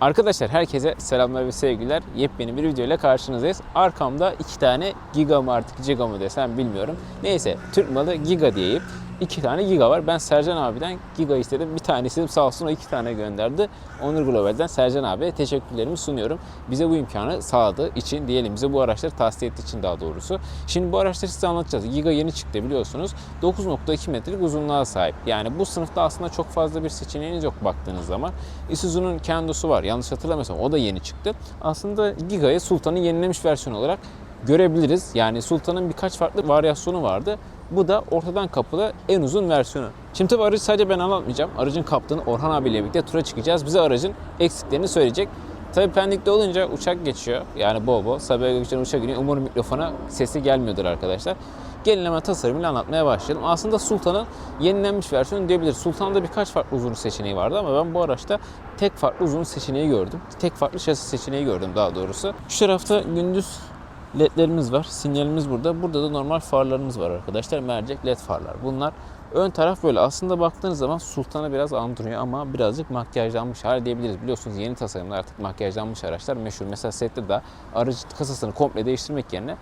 Arkadaşlar herkese selamlar ve sevgiler. Yepyeni bir video ile karşınızdayız. Arkamda iki tane Giga mı artık Giga mı desem bilmiyorum. Neyse Türk malı Giga diyeyim. İki tane Giga var. Ben Sercan abiden Giga istedim. Bir tane istedim sağ olsun o iki tane gönderdi. Onur Global'den Sercan abiye teşekkürlerimi sunuyorum. Bize bu imkanı sağladığı için diyelim bize bu araçları tavsiye ettiği için daha doğrusu. Şimdi bu araçları size anlatacağız. Giga yeni çıktı biliyorsunuz. 9.2 metrelik uzunluğa sahip. Yani bu sınıfta aslında çok fazla bir seçeneğiniz yok baktığınız zaman. Isuzu'nun Kendo'su var. Yanlış hatırlamıyorsam o da yeni çıktı. Aslında Giga'yı Sultan'ın yenilemiş versiyonu olarak görebiliriz. Yani Sultan'ın birkaç farklı varyasyonu vardı. Bu da ortadan kapılı en uzun versiyonu. Şimdi tabii aracı sadece ben anlatmayacağım. Aracın kaptanı Orhan abiyle birlikte tura çıkacağız. Bize aracın eksiklerini söyleyecek. Tabii Pendik'te olunca uçak geçiyor. Yani bol bol. Sabiha Gökçen'in uçak iniyor. Umarım mikrofona sesi gelmiyordur arkadaşlar. Gelin hemen tasarımıyla anlatmaya başlayalım. Aslında Sultan'ın yenilenmiş versiyonu diyebiliriz. Sultan'da birkaç farklı uzun seçeneği vardı ama ben bu araçta tek farklı uzun seçeneği gördüm. Tek farklı şasi seçeneği gördüm daha doğrusu. Şu tarafta gündüz ledlerimiz var. Sinyalimiz burada. Burada da normal farlarımız var arkadaşlar. Mercek led farlar. Bunlar ön taraf böyle. Aslında baktığınız zaman Sultan'a biraz andırıyor ama birazcık makyajlanmış hal diyebiliriz. Biliyorsunuz yeni tasarımlar artık makyajlanmış araçlar meşhur. Mesela sette de aracı kasasını komple değiştirmek yerine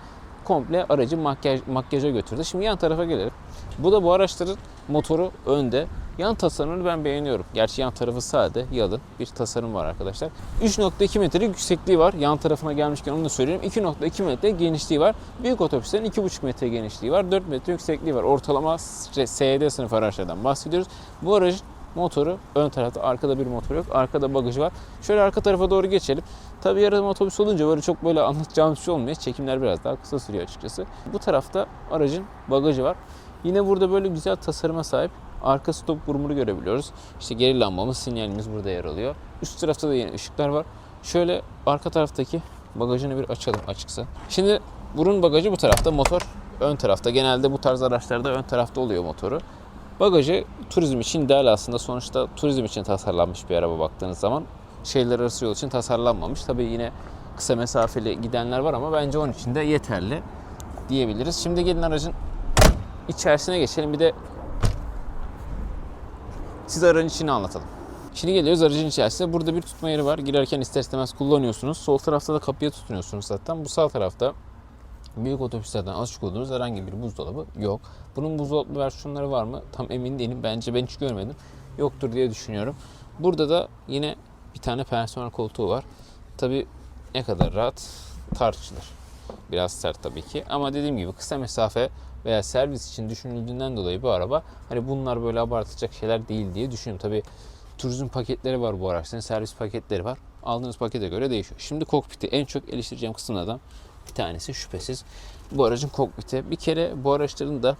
komple aracı makyaj, makyaja götürdü. Şimdi yan tarafa gelelim. Bu da bu araçların motoru önde. Yan tasarımını ben beğeniyorum. Gerçi yan tarafı sade, yalın bir tasarım var arkadaşlar. 3.2 metre yüksekliği var. Yan tarafına gelmişken onu da söyleyeyim. 2.2 metre genişliği var. Büyük otobüslerin 2.5 metre genişliği var. 4 metre yüksekliği var. Ortalama SD sınıf araçlardan bahsediyoruz. Bu aracın motoru ön tarafta arkada bir motor yok. Arkada bagajı var. Şöyle arka tarafa doğru geçelim. Tabii yarım otobüs olunca böyle çok böyle anlatacağımız şey olmuyor. Çekimler biraz daha kısa sürüyor açıkçası. Bu tarafta aracın bagajı var. Yine burada böyle güzel tasarıma sahip arka stop burumunu görebiliyoruz. İşte geri lambamız, sinyalimiz burada yer alıyor. Üst tarafta da yine ışıklar var. Şöyle arka taraftaki bagajını bir açalım açıksa. Şimdi burun bagajı bu tarafta, motor ön tarafta. Genelde bu tarz araçlarda ön tarafta oluyor motoru. Bagajı turizm için ideal aslında. Sonuçta turizm için tasarlanmış bir araba baktığınız zaman. Şehirler arası yol için tasarlanmamış. Tabii yine kısa mesafeli gidenler var ama bence onun için de yeterli diyebiliriz. Şimdi gelin aracın içerisine geçelim. Bir de size aracın içini anlatalım. Şimdi geliyoruz aracın içerisine. Burada bir tutma yeri var. Girerken ister istemez kullanıyorsunuz. Sol tarafta da kapıya tutunuyorsunuz zaten. Bu sağ tarafta büyük otobüslerden açık olduğunuz herhangi bir buzdolabı yok. Bunun buzdolaplı versiyonları var mı? Tam emin değilim. Bence ben hiç görmedim. Yoktur diye düşünüyorum. Burada da yine bir tane personel koltuğu var. Tabi ne kadar rahat tartışılır. Biraz sert tabii ki. Ama dediğim gibi kısa mesafe veya servis için düşünüldüğünden dolayı bu araba hani bunlar böyle abartılacak şeyler değil diye düşünüyorum. Tabii turizm paketleri var bu araçların. Servis paketleri var. Aldığınız pakete göre değişiyor. Şimdi kokpiti en çok eleştireceğim kısımlardan bir tanesi şüphesiz bu aracın kokpiti. Bir kere bu araçların da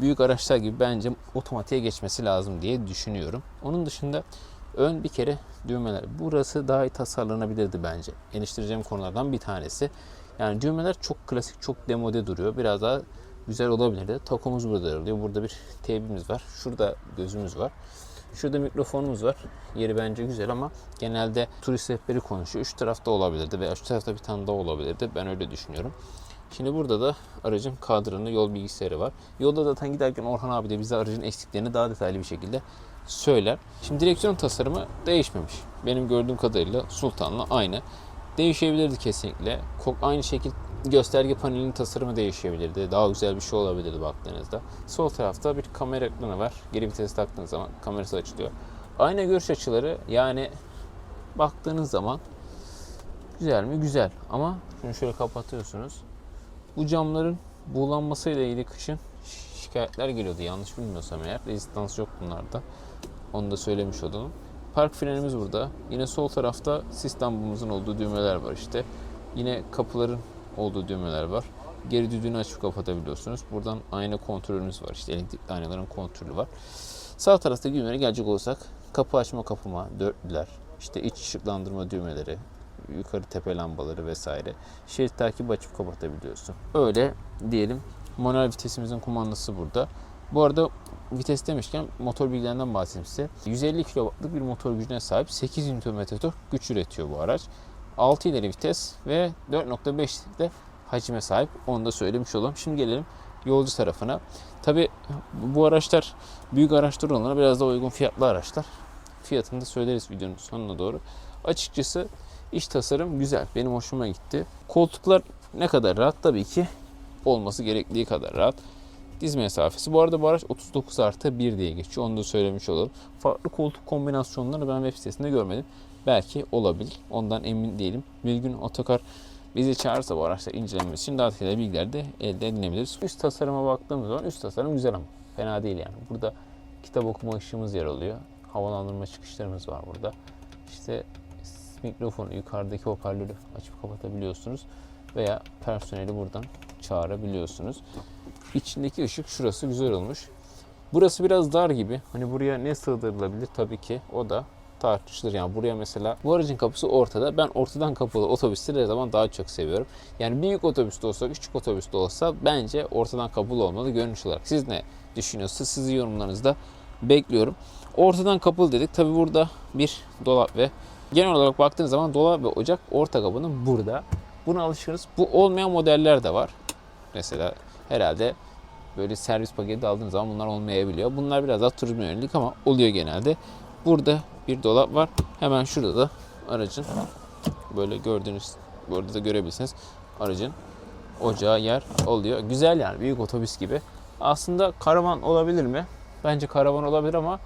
büyük araçlar gibi bence otomatiğe geçmesi lazım diye düşünüyorum. Onun dışında ön bir kere düğmeler. Burası daha iyi tasarlanabilirdi bence. Eleştireceğim konulardan bir tanesi. Yani düğmeler çok klasik, çok demode duruyor. Biraz daha güzel olabilirdi. Takomuz burada yer. Burada bir teybimiz var. Şurada gözümüz var. Şurada mikrofonumuz var. Yeri bence güzel ama genelde turist rehberi konuşuyor. Üç tarafta olabilirdi veya şu tarafta bir tane daha olabilirdi. Ben öyle düşünüyorum. Şimdi burada da aracın kadranı, yol bilgisayarı var. Yolda zaten giderken Orhan abi de bize aracın eksiklerini daha detaylı bir şekilde söyler. Şimdi direksiyon tasarımı değişmemiş. Benim gördüğüm kadarıyla Sultan'la aynı. Değişebilirdi kesinlikle. Aynı şekil gösterge panelinin tasarımı değişebilirdi. Daha güzel bir şey olabilirdi baktığınızda. Sol tarafta bir kamera ekranı var. Geri vites taktığınız zaman kamerası açılıyor. Aynı görüş açıları yani baktığınız zaman güzel mi? Güzel. Ama şunu şöyle kapatıyorsunuz. Bu camların buğulanmasıyla ilgili kışın şikayetler geliyordu. Yanlış bilmiyorsam eğer. Rezistans yok bunlarda. Onu da söylemiş olalım. Park frenimiz burada. Yine sol tarafta sis lambamızın olduğu düğmeler var işte. Yine kapıların olduğu düğmeler var. Geri düdüğünü açıp kapatabiliyorsunuz. Buradan ayna kontrolümüz var. İşte elektrikli aynaların kontrolü var. Sağ tarafta düğmelere gelecek olursak kapı açma kapama, dörtlüler, işte iç ışıklandırma düğmeleri, yukarı tepe lambaları vesaire. Şerit takip açıp kapatabiliyorsun. Öyle diyelim. Manuel vitesimizin kumandası burada. Bu arada vites demişken motor bilgilerinden bahsedeyim size. 150 kW'lık bir motor gücüne sahip 8 Nm güç üretiyor bu araç. 6 ileri vites ve 4.5 de hacime sahip. Onu da söylemiş olalım. Şimdi gelelim yolcu tarafına. Tabi bu araçlar büyük araçlar olanlara biraz daha uygun fiyatlı araçlar. Fiyatını da söyleriz videonun sonuna doğru. Açıkçası iç tasarım güzel. Benim hoşuma gitti. Koltuklar ne kadar rahat? Tabii ki olması gerektiği kadar rahat. Diz mesafesi. Bu arada bu araç 39 artı 1 diye geçiyor. Onu da söylemiş olalım. Farklı koltuk kombinasyonlarını ben web sitesinde görmedim. Belki olabilir. Ondan emin değilim. Bir gün otokar bizi çağırırsa bu araçları incelememiz için daha detaylı bilgiler de elde edilebilir. Üst tasarıma baktığımız zaman üst tasarım güzel ama fena değil yani. Burada kitap okuma ışığımız yer alıyor. Havalandırma çıkışlarımız var burada. İşte mikrofonu, yukarıdaki hoparlörü açıp kapatabiliyorsunuz. Veya personeli buradan çağırabiliyorsunuz. İçindeki ışık şurası güzel olmuş. Burası biraz dar gibi. Hani buraya ne sığdırılabilir tabii ki o da tartışılır. Yani buraya mesela bu aracın kapısı ortada. Ben ortadan kapalı otobüsleri her zaman daha çok seviyorum. Yani büyük otobüste olsa, küçük otobüste olsa bence ortadan kapalı olmalı görünüş olarak. Siz ne düşünüyorsunuz? Sizi yorumlarınızda bekliyorum. Ortadan kapalı dedik. Tabii burada bir dolap ve genel olarak baktığınız zaman dolap ve ocak orta kapının burada. Buna alışırız. Bu olmayan modeller de var. Mesela herhalde böyle servis paketi aldığınız zaman bunlar olmayabiliyor. Bunlar biraz daha turizme yönelik ama oluyor genelde. Burada bir dolap var. Hemen şurada da aracın böyle gördüğünüz burada da görebilirsiniz aracın ocağı yer oluyor. Güzel yani büyük otobüs gibi. Aslında karavan olabilir mi? Bence karavan olabilir ama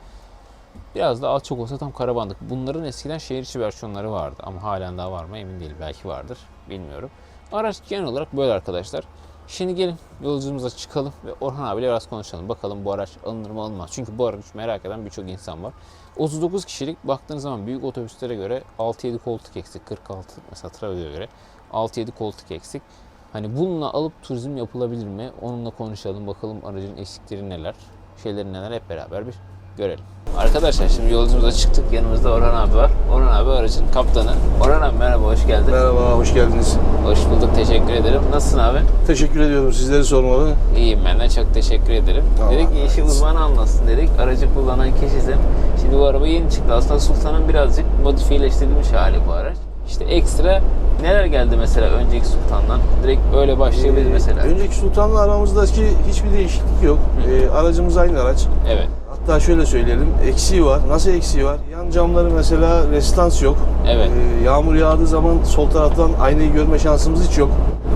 biraz da alçak olsa tam karavanlık. Bunların eskiden şehir içi versiyonları vardı ama halen daha var mı emin değilim. Belki vardır. Bilmiyorum. Araç genel olarak böyle arkadaşlar. Şimdi gelin yolculuğumuza çıkalım ve Orhan abiyle biraz konuşalım. Bakalım bu araç alınır mı alınmaz. Çünkü bu araç merak eden birçok insan var. 39 kişilik baktığınız zaman büyük otobüslere göre 6-7 koltuk eksik. 46 mesela Travego'ya göre 6-7 koltuk eksik. Hani bununla alıp turizm yapılabilir mi? Onunla konuşalım. Bakalım aracın eksikleri neler, şeyleri neler hep beraber bir görelim. Arkadaşlar şimdi yolculuğumuza çıktık. Yanımızda Orhan abi var. Orhan abi aracın kaptanı. Orhan abi merhaba hoş geldin. Merhaba, hoş geldiniz. Hoş bulduk teşekkür ederim. Nasılsın abi? Teşekkür ediyorum. Sizleri sormalı. İyiyim ben de çok teşekkür ederim. Allah dedik ki işi uzmanı anlatsın dedik. Aracı kullanan kişisin. Şimdi bu araba yeni çıktı. Aslında Sultan'ın birazcık modifiyeleştirilmiş hali bu araç. İşte ekstra neler geldi mesela önceki Sultan'dan? Direkt öyle başlayabiliriz mesela. Ee, Önceki Sultan'la aramızdaki hiçbir değişiklik yok. Ee, aracımız aynı araç. Evet. Hatta şöyle söyleyelim, eksiği var. Nasıl eksiği var? Yan camları mesela resistans yok. Evet. Ee, yağmur yağdığı zaman sol taraftan aynayı görme şansımız hiç yok.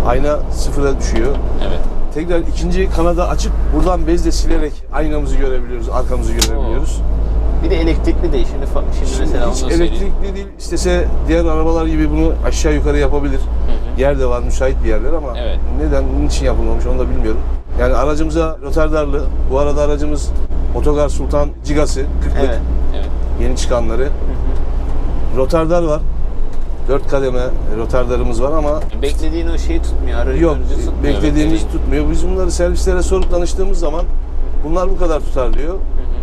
Ayna sıfıra düşüyor. Evet. Tekrar ikinci kanada açıp buradan bezle silerek aynamızı görebiliyoruz, arkamızı görebiliyoruz. Bir de elektrikli değil. Şimdi, fa- şimdi mesela onu da Hiç söyleyeyim. elektrikli değil. İstese diğer arabalar gibi bunu aşağı yukarı yapabilir. Hı hı. Yer de var, müsait bir yerler ama Evet. neden, niçin yapılmamış onu da bilmiyorum. Yani aracımıza Rotterdarlı, bu arada aracımız Otogar Sultan Cigası, 40'lık Evet. Evet. yeni çıkanları. Rotterdar var. 4 kademe Rotterdar'ımız var ama Beklediğin o şeyi tutmuyor. Aracı yok tutmuyor. beklediğimiz beklediğin. tutmuyor. Biz bunları servislere sorup danıştığımız zaman bunlar bu kadar tutar diyor.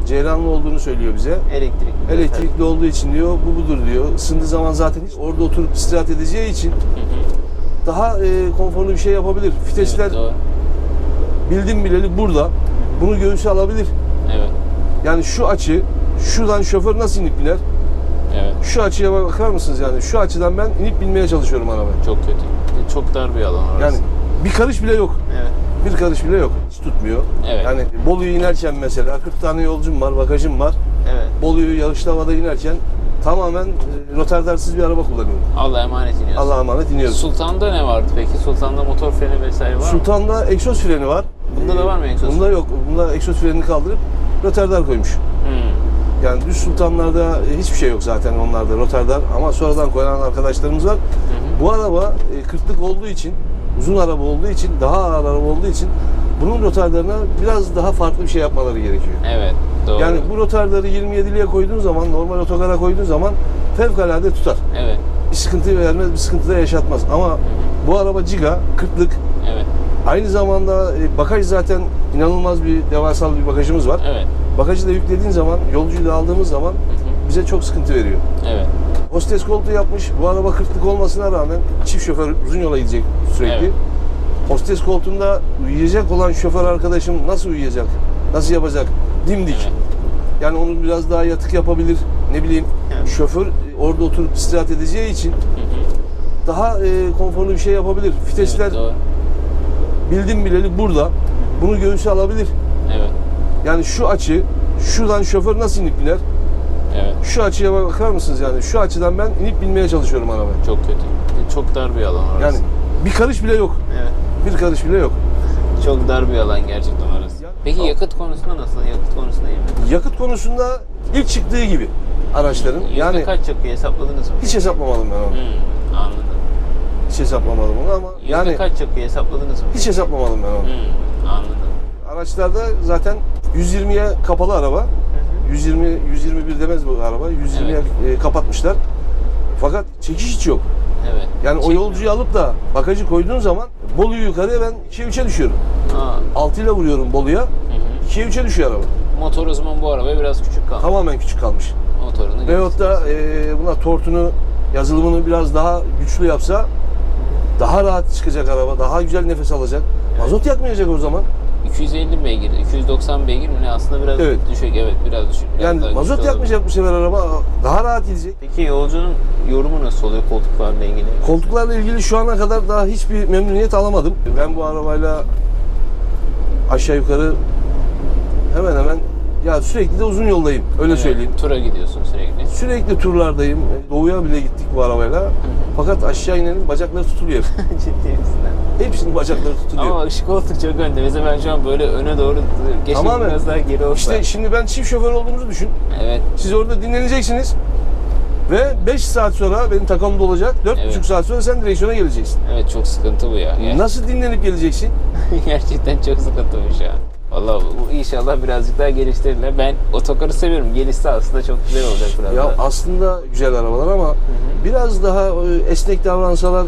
Ceyranlı olduğunu söylüyor bize. Elektrikli. Elektrikli olduğu için diyor bu budur diyor. Isındığı zaman zaten hiç orada oturup istirahat edeceği için daha e, konforlu bir şey yapabilir. Fitesler Evet, doğru. bildim bileli burada. Bunu göğüse alabilir. Yani şu açı, şuradan şoför nasıl inip biner? Evet. Şu açıya bakar mısınız yani? Şu açıdan ben inip binmeye çalışıyorum arabaya. Çok kötü. Çok dar bir alan orası. Yani bir karış bile yok. Evet. Bir karış bile yok. Hiç tutmuyor. Evet. Yani Bolu'yu inerken mesela 40 tane yolcum var, bagajım var. Evet. Bolu'yu yağışlı havada inerken tamamen e, rotardarsız bir araba kullanıyorum. Allah'a emanet iniyorsun. Allah'a emanet iniyoruz. Sultan'da ne vardı peki? Sultan'da motor freni vesaire var mı? Sultan'da egzoz freni var. Bunda da var mı egzoz Bunda yok. Bunda egzoz frenini kaldırıp rotardar koymuş. Hmm. Yani düz sultanlarda e, hiçbir şey yok zaten onlarda rotardar ama sonradan koyan arkadaşlarımız var. Bu araba e, 40'lık olduğu için, uzun araba olduğu için, daha ağır araba olduğu için bunun rotarlarına biraz daha farklı bir şey yapmaları gerekiyor. Evet. Doğru. Yani bu rotarları 27'liye koyduğun zaman, normal otogara koyduğun zaman fevkalade tutar. Evet. Bir sıkıntı vermez, bir sıkıntı da yaşatmaz. Ama bu araba Ciga, 40'lık. Evet. Aynı zamanda e, bagaj zaten inanılmaz bir devasal bir bagajımız var. Evet. Bagajı da yüklediğin zaman, yolcuyu da aldığımız zaman bize çok sıkıntı veriyor. Evet. Hostes koltuğu yapmış. Bu araba 40'lık olmasına rağmen çift şoför uzun yola gidecek sürekli. Evet. Hostes koltuğunda uyuyacak olan şoför arkadaşım nasıl uyuyacak? Nasıl yapacak? Dimdik. Evet. Yani onu biraz daha yatık yapabilir. Ne bileyim Evet. şoför e, orada oturup istirahat edeceği için daha e, konforlu bir şey yapabilir. Fitesler Evet, doğru. Bildim bileli burada. Bunu göğüse alabilir. Evet. Yani şu açı, şuradan şoför nasıl inip biner? Evet. Şu açıya bakar mısınız yani? Şu açıdan ben inip binmeye çalışıyorum arabaya. Çok kötü. Çok dar bir alan orası. Yani bir karış bile yok. Evet. Bir karış bile yok. Çok dar bir alan gerçekten orası. Peki yakıt konusunda nasıl? Yakıt konusunda iyi? Yakıt konusunda ilk çıktığı gibi araçların. Yüzde Yani kaç yakıyor hesapladınız mı? hiç hesaplamadım ben onu. Hmm, anladım. Hiç hesaplamadım onu ama Yüzde yani kaç yakıyor hesapladınız mı? hiç hesaplamadım ben onu. Hmm, anladım. Araçlarda zaten 120'ye kapalı araba. 120 121 demez bu araba. 120'ye e, kapatmışlar. Fakat çekiş hiç yok. Evet. Yani o Çekmiyor. yolcuyu alıp da bagajı koyduğun zaman Bolu'yu yukarıya ben 2'ye 3'e düşüyorum. Aa, 6 ile vuruyorum Bolu'ya. hı hı. 2'ye 3'e düşüyor araba. Motor o zaman bu arabaya biraz küçük kaldı. Tamamen küçük kalmış. Motorunu Veyahut da e, buna tortunu, yazılımını biraz daha güçlü yapsa daha rahat çıkacak araba, daha güzel nefes alacak. Mazot yakmayacak o zaman. 250 beygir, 290 beygir mi ne aslında biraz Evet. düşük. Evet biraz düşük. Biraz Yani mazot yakmayacak bu sefer araba. Daha rahat gidecek. Peki yolcunun yorumu nasıl oluyor koltuklarla ilgili? Koltuklarla ilgili şu ana kadar daha hiçbir memnuniyet alamadım. Ben bu arabayla aşağı yukarı hemen hemen ya sürekli de uzun yoldayım. Öyle Evet, söyleyeyim. Tura gidiyorsun sürekli. Sürekli turlardayım. Doğuya bile gittik bu arabayla. Fakat aşağı inenin bacakları tutuluyor. Ciddi misin? Hepsinin bacakları tutuluyor. Ama ışık koltuk çok önde. Mesela ben şu an böyle öne doğru keşke Tamamen. biraz daha geri olsa. İşte şimdi ben çift şoför olduğumuzu düşün. Evet. Siz orada dinleneceksiniz. Ve 5 saat sonra benim takamda olacak. 4,5 Evet. saat sonra sen direksiyona geleceksin. Evet çok sıkıntı bu ya. Nasıl dinlenip geleceksin? Gerçekten çok sıkıntıymış ya. Valla inşallah birazcık daha geliştirirler. Ben otokarı seviyorum. Gelişse aslında çok güzel olacak biraz Ya daha. aslında güzel arabalar ama biraz daha e, esnek davransalar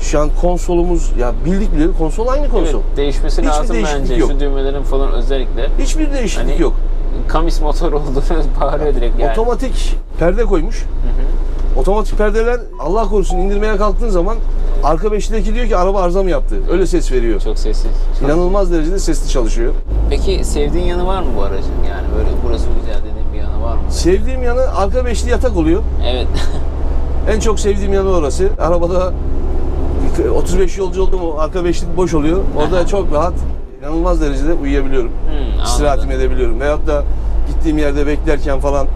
şu an konsolumuz ya bildik bileli konsol aynı konsol. Evet, değişmesi Hiçbir lazım bence. yok. Şu düğmelerin falan özellikle. Hiçbir değişiklik Hani yok. Kamis motor olduğunu bağırıyor direkt yani. Otomatik perde koymuş. Otomatik perdeler Allah korusun indirmeye kalktığın zaman arka beşlideki diyor ki araba arıza mı yaptı? Öyle ses veriyor. Çok sessiz. İnanılmaz derecede sesli çalışıyor. Peki sevdiğin yanı var mı bu aracın? Yani böyle burası güzel dediğin bir yanı var mı? Sevdiğim yanı arka beşli yatak oluyor. Evet. En çok sevdiğim yanı orası. Arabada 35 yolcu oldu mu arka beşlik boş oluyor. Orada çok rahat, inanılmaz derecede uyuyabiliyorum. Hmm, İstirahatimi edebiliyorum. Veyahut da gittiğim yerde beklerken falan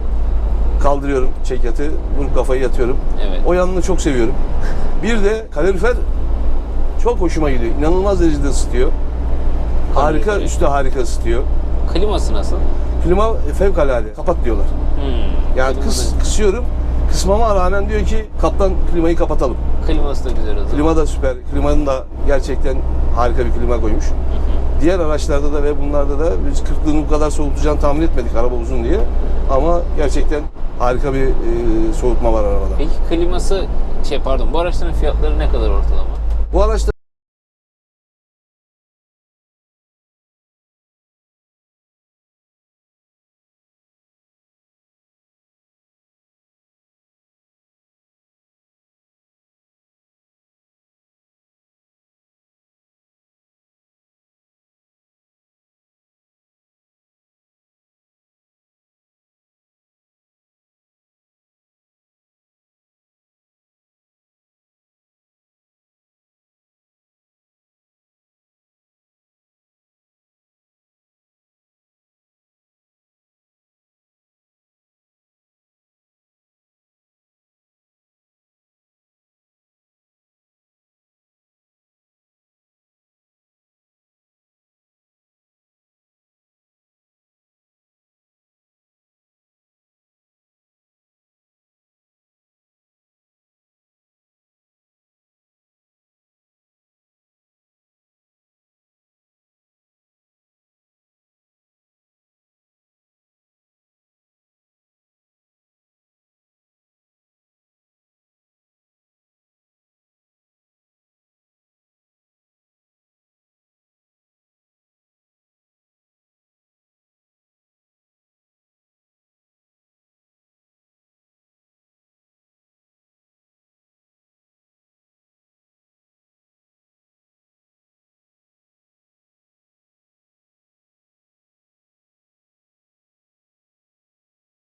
kaldırıyorum çek yatı, vurup kafayı yatıyorum. Evet. O yanını çok seviyorum. Bir de kalorifer çok hoşuma gidiyor. İnanılmaz derecede ısıtıyor. Harika, Kalorifer. üstte harika ısıtıyor. Kliması nasıl? Klima fevkalade. Kapat diyorlar. Hmm, Yani kliması- kıs, kısıyorum. Kısmama rağmen diyor ki kaptan klimayı kapatalım. Kliması da güzel o zaman. Klima da süper. Klimanın da gerçekten harika bir klima koymuş. Diğer araçlarda da ve bunlarda da biz 40'lığını bu kadar soğutacağını tahmin etmedik araba uzun diye. Ama gerçekten harika bir e, soğutma var arabada. Peki kliması şey pardon bu araçların fiyatları ne kadar ortalama? Bu araçta